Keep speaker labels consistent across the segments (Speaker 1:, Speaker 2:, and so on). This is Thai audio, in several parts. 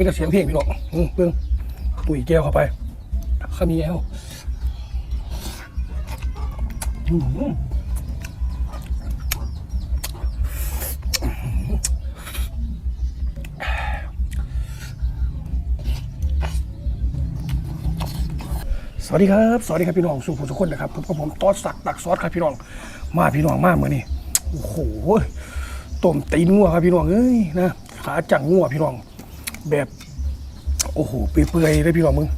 Speaker 1: มีแต่เสียงเพลงพี่น้องอืมเพิ่งตุ๋ยแก้วเข้าไปข้าวเหนียวอืมสวัสดีครับ สวัสดีครับพี่น้องสู่ผู้ทุกคนนะครับผมกับผมตอดสักตักซอสครับพี่น้อง มาพี่น้องมาเมื่อนี้โอ้โหต้มตีนงัวครับพี่น้องเอ้ยนะขาจังงัวพี่น้อง แบบโอ้โหเปื่อยๆเลยพี่น้องมึง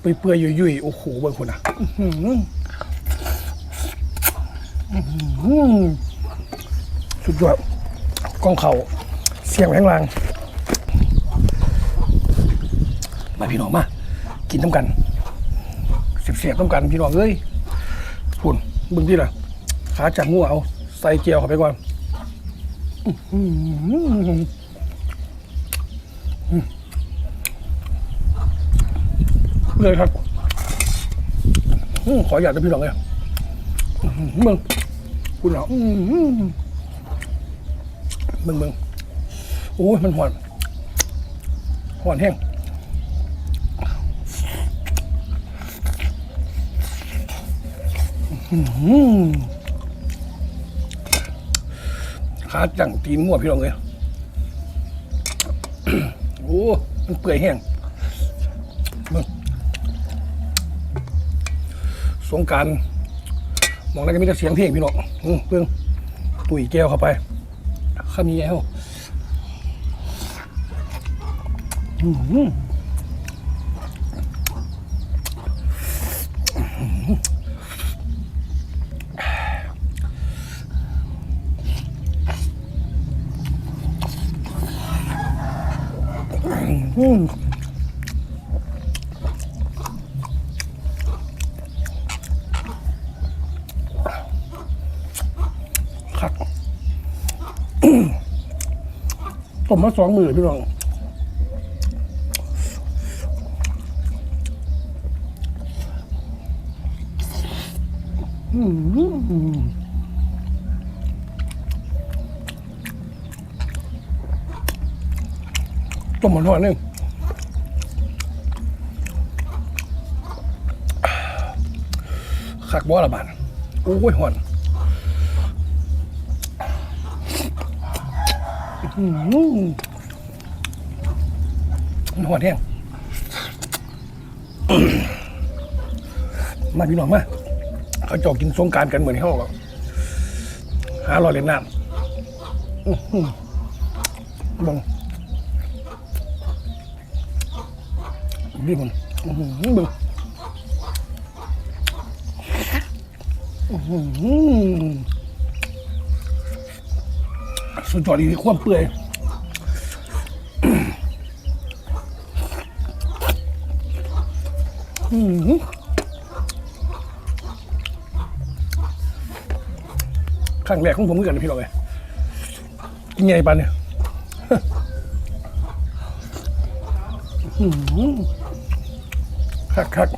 Speaker 1: เปื่อยๆยุ่ยๆโอ้โหเบิ่งคนอะอื้อหืออื้อหือสุดยอดกล้องเขาเสียงแรงลางมาพี่น้องมา กินน้ำกันเสียบๆน้ำกันพี่น้องเอ้ยพุ่นบึงที่ล่ะขาจับงัวเอา ใส่เจียวเข้าไปก่อนอื้อหือ เลยครับอขออยากจะพี่หลองเลยมึงคุณเหรอมึงมึงโอ้ยมันหอนหอนแห้งขาจังตีนมั่วพี่หลองเลยโอ้ มันเปื่อยแห้ง สงการมองแล้วก็มีแต่เสียงเพลงพี่น้องเพิ่งตุ๋ยแก้วเข้าไปข้ามีแก้วอืมอืม คัก ต้มมาสองหมือพี่น้องต้มมันทอดนึงคักบ่ละบาดโอ้ยหอน อืมหัวแห้งมาพี่น้องมา เขาเจอกกินสงกรารกันเหมือนที่เขาบอกหาลอยเล่นน้ำอื้อหือบังนี่มันอื้อหือบึงอื้อหือ สุดยอดดีความเปื่อยอืมครั้งแรกของผมเหมือนกันนะพี่น้องเลยกินไงปันเนี่ยคักคัก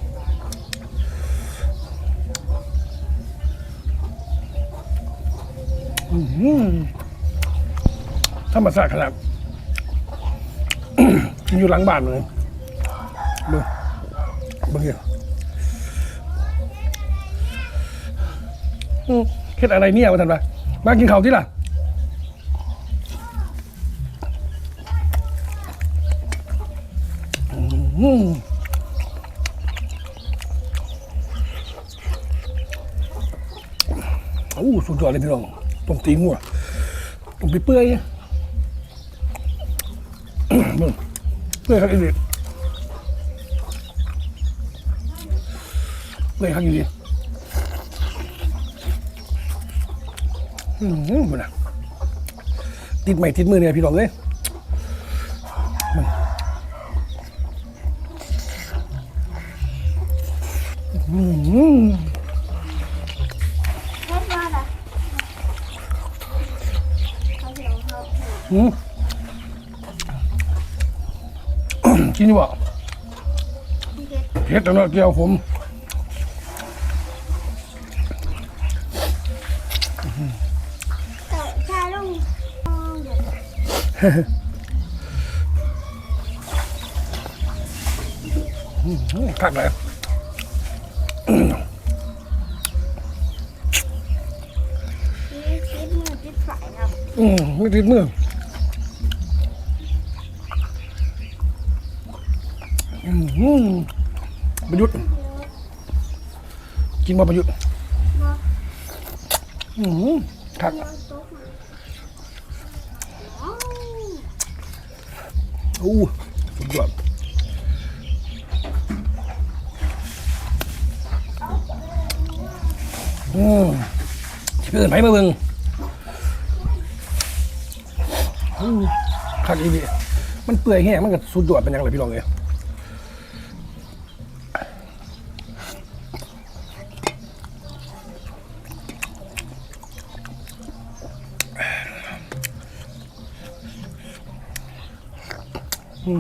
Speaker 1: อื้อหือ ธรรมศาสตร์ขนาด อยู่หลังบ้านเลยเบิ่งเบิ่งเนี่ยอืมเฮ็ดอะไรเนี่ยมาทันปะมากินข้าวที่ล่ะอืมโอ้สุดยอดเลยพี่น้องต้มตีนงัวต้มไปเปื่อย มึงเลื่อยข้างอีกเลื่อยข้างอีกอืมมันอะติดใหม่ติดมือเนี่ยพี่น้องเลยอืม
Speaker 2: อื
Speaker 1: ม กินดีกว่
Speaker 2: เด็ก
Speaker 1: เฮ็ดแล้วเนาะเกี่ยวผม
Speaker 2: แต่ชาลุงเดี๋ยว
Speaker 1: อื้อคักเลย
Speaker 2: นี่ติดมือติดสายครับ
Speaker 1: อืมไม่ติดมือ อืมอืมประยุทธ์กินมาประยุทธ์อืมคัก
Speaker 2: เดี๋ยวโต๊ะมาอ้าว
Speaker 1: อู้สุดยอดอืมเพื่อนไผมาเบิ่งอู้คักอีนี่มันเปื่อยแห้งมันก็สุดยอดเป็นยังไงพี่น้องเอ้ย อู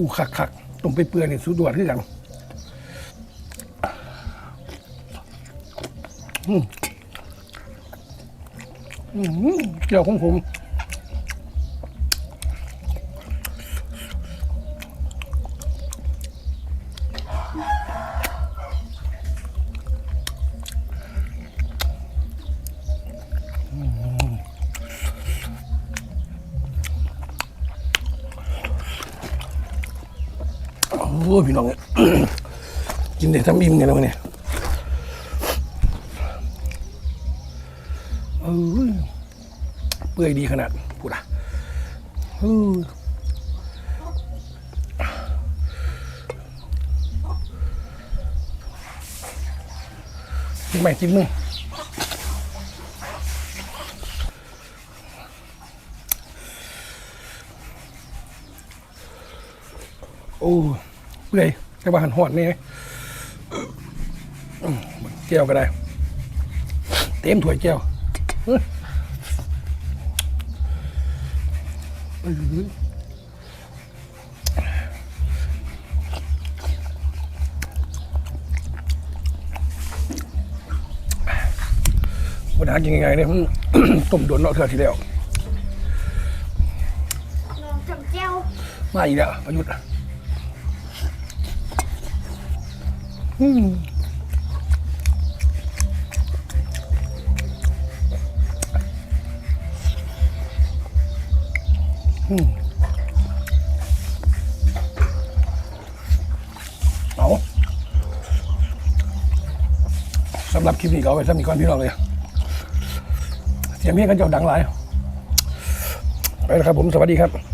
Speaker 1: ้คักคักต้มไปเปื่อยนี่สุดยอดคือกันอืมอืมเกี่ยวของผม โอ้ยพี่น้องเอ้ยกินได้ทำอิ่มกันแล้วเนี่ยเออเปื่อยดีขนาดพูดอะเออกินไหมกินมึงโอ้ ปื่อยแต่ว่าหันหอดนี่อืมแก้วก็ได้ เต็มถ้วยแก้วเฮ้ยเอ้ยวันหากินยังไงเนี่ยมันต้มโดนเนาะเถื่อทีแล้ว
Speaker 2: ลองจับเจ้า
Speaker 1: มาอีกแล้วประยุทธ์ อืมอืมเอาสำหรับคลิปนี้ก็เอาไว้สำหรับนีก่อนพี่น้องเลยเสียงเพลงกันเจ้าดังหลายไปแล้วครับผม สวัสดีครับ